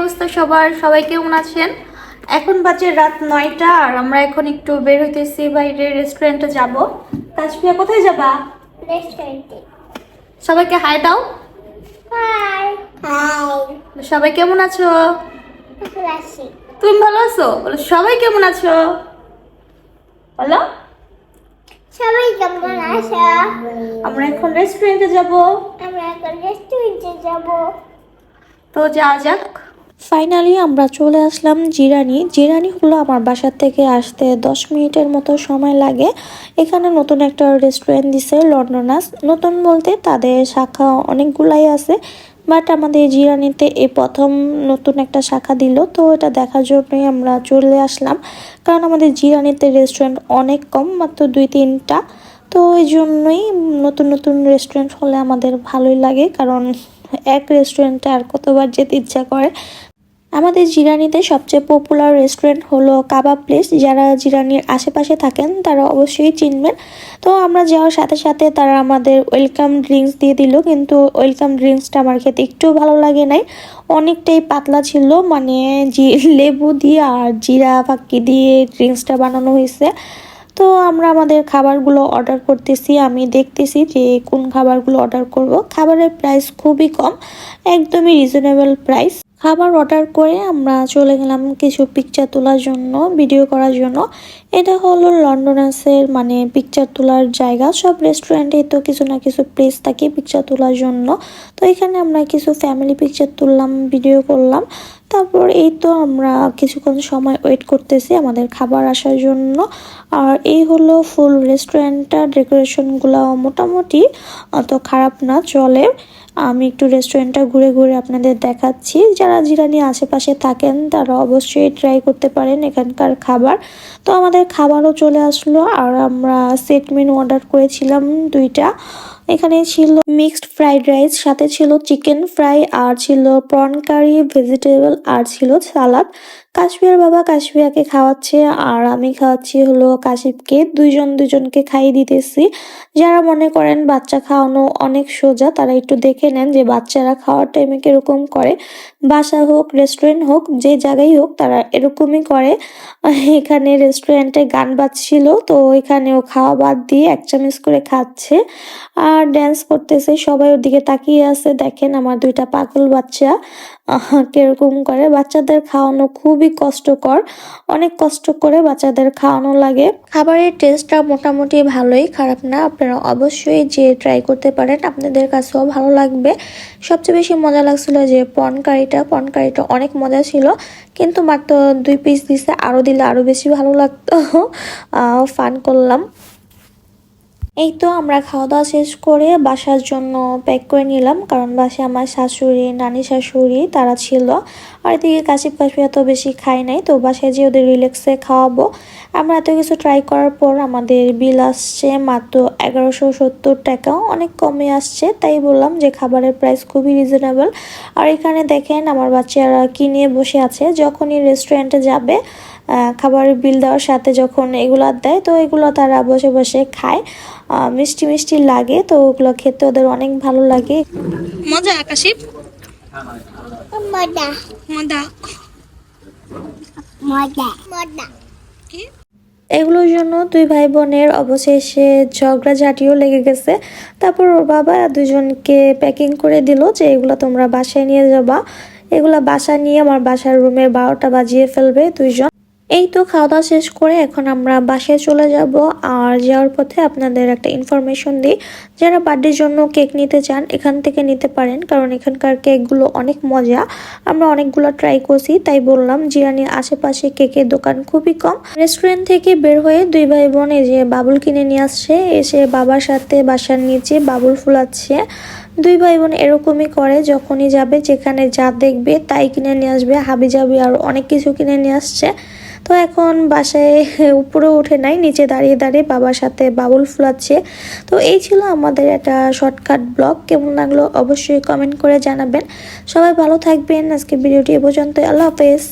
অবস্থা সবার সবাই কেমন আছেন? এখন বাজে রাত নয়টা আর আমরা এখন একটু বের হইতেছি বাইরে রেস্টুরেন্টে যাব। তাজপিয়া কোথায় যাবা? রেস্টুরেন্টে সবাইকে হাই দাও। হাই হাই সবাই কেমন আছো? তুমি ভালো আছো? বলো সবাই কেমন আছো? বলো। সবাই কেমন আছো? আমরা এখন রেস্টুরেন্টে যাব। আমরা এখন রেস্টুরেন্টে যাব। তো যাওয়া যাক। ফাইনালি আমরা চলে আসলাম জিরানি। জিরানি হলো আমার বাসার থেকে আসতে দশ মিনিটের মতো সময় লাগে। এখানে নতুন একটা রেস্টুরেন্ট দিছে, লন্ডনাস। নতুন বলতে তাদের শাখা অনেকগুলাই আছে বাট আমাদের জিরানিতে এই প্রথম নতুন একটা শাখা দিল, তো এটা দেখার জন্যই আমরা চলে আসলাম। কারণ আমাদের জিরানিতে রেস্টুরেন্ট অনেক কম, মাত্র দুই তিনটা। তো এই জন্যই নতুন নতুন রেস্টুরেন্ট হলে আমাদের ভালোই লাগে, কারণ এক রেস্টুরেন্টে আর কতবার যেতে ইচ্ছা করে। আমাদের জিরানিতে সবচেয়ে পপুলার রেস্টুরেন্ট হলো কাবাব প্লেস যারা জিরানির আশেপাশে থাকেন, তারা অবশ্যই চিনবেন। তো আমরা যাওয়ার সাথে সাথে তারা আমাদের ওয়েলকাম ড্রিঙ্কস দিয়ে দিল, কিন্তু ওয়েলকাম ড্রিঙ্কসটা আমার খেতে একটু ভালো লাগে নাই। অনেকটাই পাতলা ছিল মানে জি, লেবু দিয়ে আর জিরা ফাক্কি দিয়ে ড্রিঙ্কসটা বানানো হয়েছে। তো আমরা আমাদের খাবারগুলো অর্ডার করতেছি, আমি দেখতেছি যে কোন খাবারগুলো অর্ডার করব। খাবারের প্রাইস খুবই কম, একদমই রিজনেবল প্রাইস খাবার অর্ডার করে আমরা চলে গেলাম কিছু পিকচার তোলার জন্য ভিডিও করার জন্য। এটা হলো লন্ডনাসের মানে পিকচার তোলার জায়গা। সব রেস্টুরেন্টে তো কিছু না কিছু প্লেস থাকে পিকচার তোলার জন্য। তো এখানে আমরা কিছু ফ্যামিলি পিকচার তুললাম ভিডিও করলাম। তারপর এই তো আমরা কিছুক্ষণ সময় ওয়েট করতেছি আমাদের খাবার আসার জন্য। আর এই হলো ফুল রেস্টুরেন্টটা ডেকোরেশনগুলো মোটামুটি অত খারাপ না, চলে। আমি একটু রেস্টুরেন্টটা ঘুরে ঘুরে আপনাদের দেখাচ্ছি। যারা জিরানি আশেপাশে থাকেন, তারা অবশ্যই ট্রাই করতে পারেন এখানকার খাবার। তো আমাদের খাবারও চলে আসলো আর আমরা সেট মেনু অর্ডার করেছিলাম দুইটা। এখানে ছিল মিক্সড ফ্রাইড রাইস সাথে ছিল চিকেন ফ্রাই আর ছিল প্রন কারি ভেজিটেবল আর ছিল সালাদ কাশ্মীর বাবা কাশ্মীরাকে খাওয়াচ্ছে, আর আমি খাওয়াচ্ছি হলো কাশিপকে। দুইজন দুজনকে খাইয়ে দিতেছি। যারা মনে করেন বাচ্চা খাওয়ানো অনেক সোজা, তারা একটু দেখে নেন যে বাচ্চারা খাওয়ার টাইমে কীরকম করে। বাসা হোক রেস্টুরেন্ট হোক, যে জায়গায় হোক, তারা এরকমই করে। এখানে রেস্টুরেন্টে গান বাজছিল, তো এখানেও খাওয়া বাদ দিয়ে এক চামচ করে খাচ্ছে। আর ড্যান্স করতেছে, সবাই ওদিকে তাকিয়ে আছে। দেখেন আমার দুইটা পাগল বাচ্চা। কীরকম করে? বাচ্চাদের খাওয়ানো খুবই কষ্টকর। অনেক কষ্ট করে বাচ্চাদের খাওয়ানো লাগে। খাবারের টেস্টটা মোটামুটি ভালোই, খারাপ না। আপনারা অবশ্যই যে ট্রাই করতে পারেন, আপনাদের কাছেও ভালো লাগবে। সবচেয়ে বেশি মজা লাগছিল যে পন কারিটা পন কারিটা অনেক মজা ছিল, কিন্তু মাত্র দুই পিস দিছে। আরও দিলে আরও বেশি ভালো লাগতো। ফান করলাম। এই তো আমরা খাওয়া দাওয়া শেষ করে বাসার জন্য প্যাক করে নিলাম, কারণ বাসায় আমার শাশুড়ি, নানি শাশুড়ি তারা ছিল। আর এদিকে কাশিপ কাশি এত বেশি খাই নাই, তো বাসায় যে ওদের রিল্যাক্সে খাওয়াবো। আমরা এত কিছু ট্রাই করার পর আমাদের বিল আসছে মাত্র এগারোশো সত্তর টাকাও, অনেক কমে আসছে, তাই বললাম যে খাবারের প্রাইস খুবই রিজনেবল আর এখানে দেখেন আমার বাচ্চারা কি নিয়ে বসে আছে, যখনই রেস্টুরেন্টে যাবে খাবারের বিল দেওয়ার সাথে যখন এগুলো দেয় তো এগুলো তারা বসে বসে খায়। আহ, মিষ্টি মিষ্টি লাগে তো ওগুলো খেতে ওদের অনেক ভালো লাগে। মজা কাশিপ মজা। মজা। মজা। মজা। এগুলোর জন্য দুই ভাই বোনের অবশেষে ঝগড়া ঝগড়াঝাটিও লেগে গেছে। তারপর ওর বাবা দুজনকে প্যাকিং করে দিল যে এগুলো তোমরা বাসায় নিয়ে যাবা। এগুলা বাসা নিয়ে আমার বাসার রুমের বারোটা বাজিয়ে ফেলবে দুইজন। এই তো খাওয়া দাওয়া শেষ করে এখন আমরা বাসায় চলে যাব আর যাওয়ার পথে আপনাদের একটা ইনফরমেশন দিই। যারা বার্থডের জন্য কেক নিতে চান, এখান থেকে নিতে পারেন, কারণ এখানকার কেকগুলো অনেক মজা। আমরা অনেকগুলো ট্রাই করছি, তাই বললাম জিরানির আশেপাশে কেকের দোকান খুবই কম। রেস্টুরেন্ট থেকে বের হয়ে দুই ভাই বোন যে বাবুল কিনে নিয়ে আসছে, এসে বাবার সাথে বাসার নিচে বাবুল ফুলাচ্ছে। দুই ভাই বোন এরকমই করে, যখনই যাবে, যেখানে যা দেখবে তাই কিনে নিয়ে আসবে। হাবি যাবি আর অনেক কিছু কিনে নিয়ে আসছে। তো এখন বাসায় উপরে উঠে নাই, নিচে দাঁড়িয়ে দাঁড়িয়ে বাবার সাথে বাবুল ফুলাচ্ছে। তো এই ছিল আমাদের একটা শর্টকাট ব্লগ, কেমন লাগল অবশ্যই কমেন্ট করে জানাবেন। সবাই ভালো থাকবেন আজকে ভিডিওটি এ পর্যন্ত আল্লাহ হাফেজ।